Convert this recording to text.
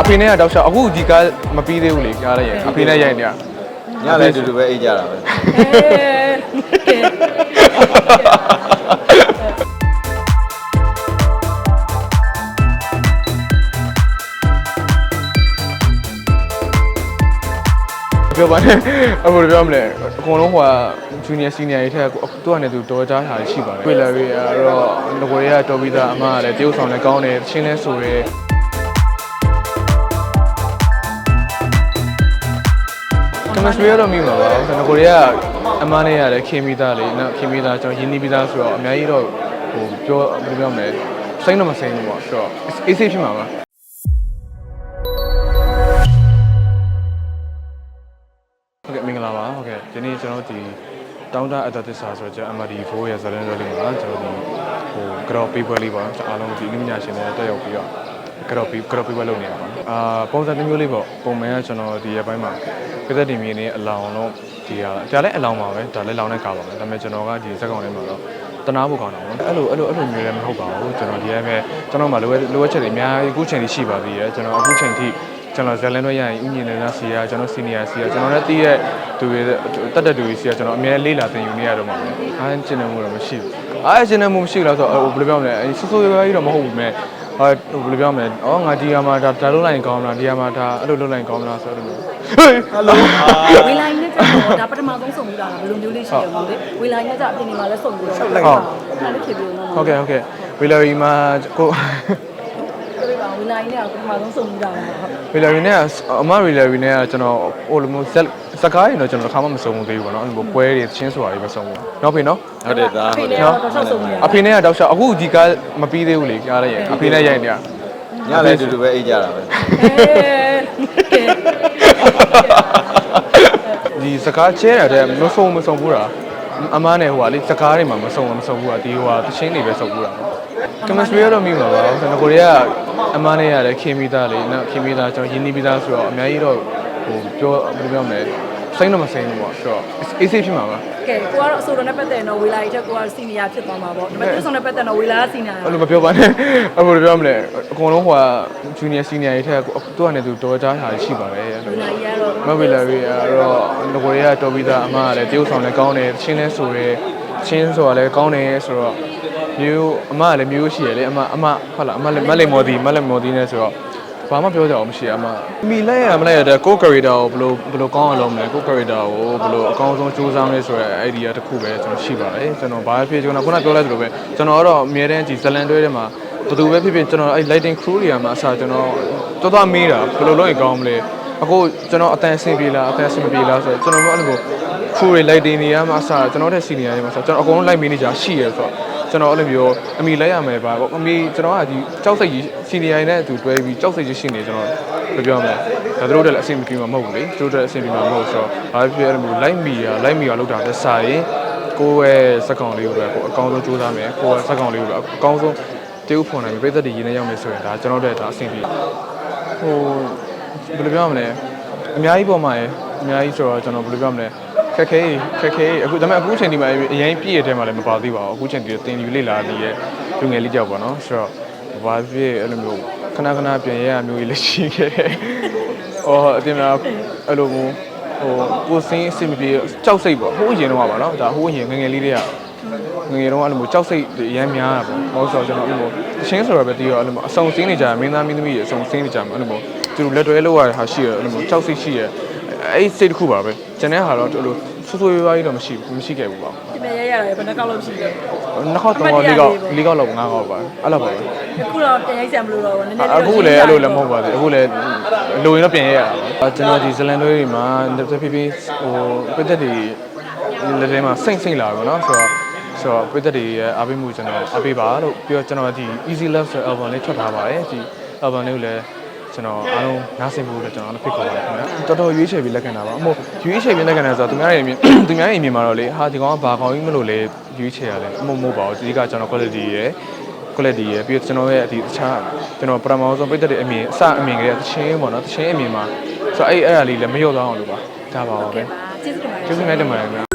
အဖေနဲ့ကတောက်လျှောက်အခုဒီကားမပြီးသေးဘူးလေကားလည်းရိုက်အဖေနဲ့ရိုက်နေရညလည်းအတူတူပဲအိတ်ကြတာပဲပြောပါနဲ့အခုလိုပြောမလဲအကုန်လုံးဟိုက junior senior တွေထက်သူကလည်းသူတော်ကြားတာရှိပါတယ်တွေ့လာပြီးတော့ငကိုတွေကတော်ပြီးသားအမကလည်းတရုပ်ဆောင်လည်းကောင်းတယ်ချင်းလဲဆိုရဲ ကမစရီတော့မိမှာပါငကိုတွေကအမနဲ့ရတယ်ခင်မိသားလေနော်ခင်မိသားကျွန်တော်ရင်းနှီးပြီးသားဆိုတော့အများကြီးတော့ဟိုပြောဘယ်လိုပြောမလဲစိတ်တော့မစိမ့်ဘူးပေါ့ဆိုတော့အေးဆေးဖြစ်မှာပါဟုတ်ကဲ့မင်္ဂလာပါဟုတ်ကဲ့ဒီနေ့ကျွန်တော်တို့ဒီတောင်းတအတ္တသစ္စာဆိုတော့ကျွန်တော် MD4 ရဲ့ဇာတ်လမ်းတွေလေးမှာကျွန်တော်ဒီဟိုကြော့ပေးပွဲလေးပါကျွန်တော်အားလုံးဒီလူမြညာရှင်တွေတက်ရောက်ပြီးတော့ ကြော့ပေးကြော့ပေးပွဲလုပ်နေတာပါအာပုံစံတစ်မျိုးလေးပေါ့ပုံမှန်ကကျွန်တော်ဒီရက်ပိုင်းမှာပြသက်တင်မြင်းနေအလောင်တော့ဒီဟာဒါလည်းအလောင်ပါပဲဒါလည်းလောင်တဲ့ကားပါပဲဒါပေမဲ့ကျွန်တော်ကဒီစက်ကောင်လေးမှာတော့တနာဖို့ကောင်းတာပေါ့အဲ့လိုအဲ့လိုအဲ့လိုမျိုးလည်းမဟုတ်ပါဘူးကျွန်တော်ဒီရဲမဲ့ကျွန်တော်မှလိုလိုအပ်ချက်တွေအများကြီးအခုချိန်ထိရှိပါသေးတယ်ကျွန်တော်အခုချိန်ထိကျွန်တော်ဇလန်တော့ရရင်ဥညင်နေတာစီရကျွန်တော်စီနီယာစီရကျွန်တော်လည်းတီးရဲ့သူတွေတက်တက်သူတွေစီရကျွန်တော်အများလေးလာတင်ယူနေရတော့မှာပဲအားကျင်နေမှုတော့မရှိဘူးအားကျင်နေမှုမရှိဘူးလားဆိုတော့ဘယ်လိုပြောမလဲအဲဆူဆူရွားကြီးတော့မဟုတ်ဘူးမဲ့ ဟာဘယ်လိုပြောမလဲဩငါဒီကမှာဒါဒါလုံးလိုက်ကောင်းလားဒီကမှာဒါအဲ့လိုလုံးလိုက်ကောင်းလားဆိုတော့ဟေးဟယ်လိုဝေလိုင်းနဲ့ကျတော့ဒါပထမဆုံးစုံမှုတာလားဘယ်လိုမျိုးလေးရှိရမလို့လေဝေလိုင်းနဲ့ကျအပြင်ဒီမှာလည်းစုံပြီးတော့ဟုတ်လိုက်ပါအဲ့လိုဖြစ်ပြီးတော့ဟုတ်ကဲ့ဟုတ်ကဲ့ဝီလာရီမှာကို ပြောပြပါဝေလိုင်းနဲ့ပထမဆုံးစုံမှုတာလားဟုတ်ဝီလာရီနဲ့အမဝီလာရီနဲ့ကျွန်တော်ဟိုလိုမျိုးဇက်စကားရင်တော့ကျွန်တော်တစ်ခါမှမစုံဘူးသေးဘူးပေါ့နော်အဲ့လိုပွဲတွေချင်းဆိုတာတွေပဲစုံဘူးနော်ဖေနော်ဟုတ်တယ်သားဟုတ်တယ်တော့တော့စုံနေတာအဖေနဲ့ကတောက်လျှောက်အခုဒီကားမပြီးသေးဘူးလေကားလည်းရိုက်အဖေနဲ့ရိုက်နေရညလည်းအတူတူပဲအိတ်ကြတာပဲဒီစကားချဲရတဲ့မစုံမစုံဘူးတာအမနဲ့ဟိုကလေစကားတွေမှာမစုံမစုံဘူးတာဒီဟိုကတချင်းတွေပဲစုံဘူးတာ ကမစရီတော့မိမှာပါဆိုတော့ကိုရီးယားအမနဲ့ရတယ်ခင်မိသားလေနော်ခင်မိသားကျွန်တော်ရင်းနှီးပြီးသားဆိုတော့အများကြီးတော့ဟိုပြောဘယ်လိုပြောမလဲစိမ့်တော့မစိမ့်ဘူးပေါ့ဆိုတော့အေးဆေးဖြစ်မှာပါကဲကိုကတော့အဆိုတော်နဲ့ပတ်သက်တော့ဝေလိုင်းချက်ကိုကစီနီယာဖြစ်သွားမှာပေါ့ဒါပေမဲ့သူဆောင်နဲ့ပတ်သက်တော့ဝေလာစီနီယာအဲ့လိုမပြောပါနဲ့အခုလိုပြောမလဲအကုန်လုံးဟိုက junior senior တွေထက်သူကလည်းသူတော်ကြားတာရှိပါတယ်အဲ့ဝေလိုလာရတော့မဘီလာရီကတော့ငကိုတွေကတော်ပြီးသားအမကလည်းတရုပ်ဆောင်လည်းကောင်းတယ်ချင်းလဲဆိုရဲချင်းဆိုတာလည်းကောင်းတယ်ဆိုတော့ မျိုးအမကလည်းမျိုးရှိရလေအမအမဟုတ်လားအမလည်းမလိမ္မော်ဒီမလိမ္မော်ဒီနဲ့ဆိုတော့ဘာမှပြောကြအောင်မရှိအမမိလိုက်ရမလိုက်ရတဲ့ကို character ကိုဘယ်လိုဘယ်လိုကောင်းအောင်လုပ်မလဲကို character ကိုဘယ်လိုအကောင်းဆုံးစူးစမ်းလဲဆိုတဲ့ idea တစ်ခုပဲကျွန်တော်ရှိပါတယ်ကျွန်တော်ဘာဖြစ်ကျွန်တော်ခုနပြောလိုက်သလိုပဲကျွန်တော်ကတော့အများတန်းဒီဇလန်တွဲထဲမှာဘယ်သူပဲဖြစ်ဖြစ်ကျွန်တော်အဲ့ lighting crew တွေကမှအစားကျွန်တော်တော်တော်မေးတာဘယ်လိုလုပ်ရင်ကောင်းမလဲအခုကျွန်တော်အတန်ဆင်ပြေလားအတန်ဆင်မပြေလားဆိုတော့ကျွန်တော်တို့အဲ့လို crew တွေ lighting တွေကမှအစားကျွန်တော်တဲ့ senior တွေမှာဆိုကျွန်တော်အကုန်လုံး light manager ရှိရဆိုတော့ ကျွန်တော်အဲ့လိုမျိုးအမိလိုက်ရမယ်ပါပေါ့အမိကျွန်တော်ကဒီကြောက်စိတ်ကြီး senior တွေနဲ့အတူတွဲပြီးကြောက်စိတ်ကြီးရှိနေကျွန်တော်ဘယ်ပြောမလဲဒါတို့တက်လည်းအဆင်မပြေမှာမဟုတ်ဘူးလေတို့တက်အဆင်ပြေမှာမဟုတ်ဆိုတော့ဘာဖြစ်ဖြစ်အဲ့လိုမျိုး light media light media လောက်တာလက်စာရင်ကိုယ့်ရဲ့စက်ကောင်လေးကိုပဲကိုအကောင်းဆုံးစူးစမ်းမယ်ကိုယ့်ရဲ့စက်ကောင်လေးကိုပဲအကောင်းဆုံးတေးဥဖွန်နိုင်ပြည်သက်တွေရင်းနေရောက်မယ်ဆိုရင်ဒါကျွန်တော်တို့ဒါအဆင်ပြေဟိုဘယ်လိုပြောမလဲအများကြီးပေါ်မှာရယ်အများကြီးဆိုတော့ကျွန်တော်ဘယ်လိုပြောမလဲ ခက်ခဲခက်ခဲအခုဒါပေမဲ့အခုချိန်ဒီမှာအရင်ပြည့်ရတဲ့မှာလည်းမပါသေးပါဘူးအခုချိန်ဒီတင်ယူလေ့လာပြီးရဲ့လူငယ်လေးကြောက်ပါနော်ဆိုတော့ဘာဖြစ်အဲ့လိုမျိုးခဏခဏပြန်ရရမျိုးကြီးလည်းရှိခဲ့တယ်။အော်အတင်လားအဲ့လိုမျိုးဟိုကိုစင်းအစီမပြေကြောက်စိတ်ပေါ့ဟိုးရင်တော့ပါနော်ဒါဟိုးရင်ငယ်ငယ်လေးတွေကငယ်ငယ်တော့အဲ့လိုမျိုးကြောက်စိတ်ရမ်းများတာပေါ့။ဟောဆိုတော့ကျွန်တော်အဲ့လိုအချင်းဆိုတော့ပဲတီးရောအဲ့လိုမျိုးအစုံစင်းနေကြမင်းသားမင်းသမီးတွေအစုံစင်းနေကြမှာအဲ့လိုမျိုးသူတို့လက်တွဲလောက်ရတဲ့ဟာရှိရအဲ့လိုမျိုးကြောက်စိတ်ရှိရ အဲ့စိတ်တစ်ခုပါပဲ။ကျန်တဲ့ဟာတော့အဲ့လိုဆူဆူရွားကြီးတော့မရှိဘူးမရှိခဲ့ဘူးပါဘူးဒီမဲ့ရရရတယ်ဘယ်နှကောက်လို့ရှိလဲနှစ်ခေါက်သုံးခေါက်လေးခေါက်လေးခေါက်လောက်ငါးခေါက်ပါအဲ့လိုပါပဲအခုတော့တရိုက်ဆံမလို့တော့နည်းနည်းအခုလည်းအဲ့လိုလည်းမဟုတ်ပါဘူးအခုလည်းလိုရင်တော့ပြင်ရရတာပါကျွန်တော်ဒီဇလန်တွေတွေမှာတစ်ဖြည်းဖြည်းဟိုပိသက်တွေလက်ထဲမှာစိတ်စိတ်လာပါတော့ဆိုတော့ဆိုတော့ပိသက်တွေရဲ့အားပေးမှုကျွန်တော်အားပေးပါလို့ပြီးတော့ကျွန်တော်ဒီ Easy Love ဆိုတဲ့ album လေးထွက်ထားပါတယ်ဒီ album လေးကိုလည်း ကျွန်တော်အားလုံးနားဆင်ဖို့လည်းကျွန်တော်အားဖိတ်ခေါ်ပါတယ်ခင်ဗျာတော်တော်ရွေးချယ်ပြီးလက်ခံတာပါအမို့ရွေးချယ်ပြီးလက်ခံတာဆိုတော့သူများရဲ့အမြင်သူများရဲ့အမြင်မှာတော့လေဟာဒီကောင်ကဘာကောင်ကြီးမလို့လေရွေးချယ်ရလဲအမို့မဟုတ်ပါဘူးဒီကကျွန်တော် quality ရဲ့ quality ရယ်ပြီးတော့ကျွန်တော်ရဲ့ဒီတခြားကျွန်တော်ပထမဆုံးပိတ်သက်တဲ့အမြင်အစအမြင်ကလေးကတချင်းပေါ့နော်တချင်းအမြင်မှာဆိုတော့အဲ့အဲ့အရာလေးလည်းမလျော့သွားအောင်လို့ပါဒါပါပါပဲကျေးဇူးတင်ပါတယ်ကျေးဇူးများတင်ပါတယ်ခင်ဗျာ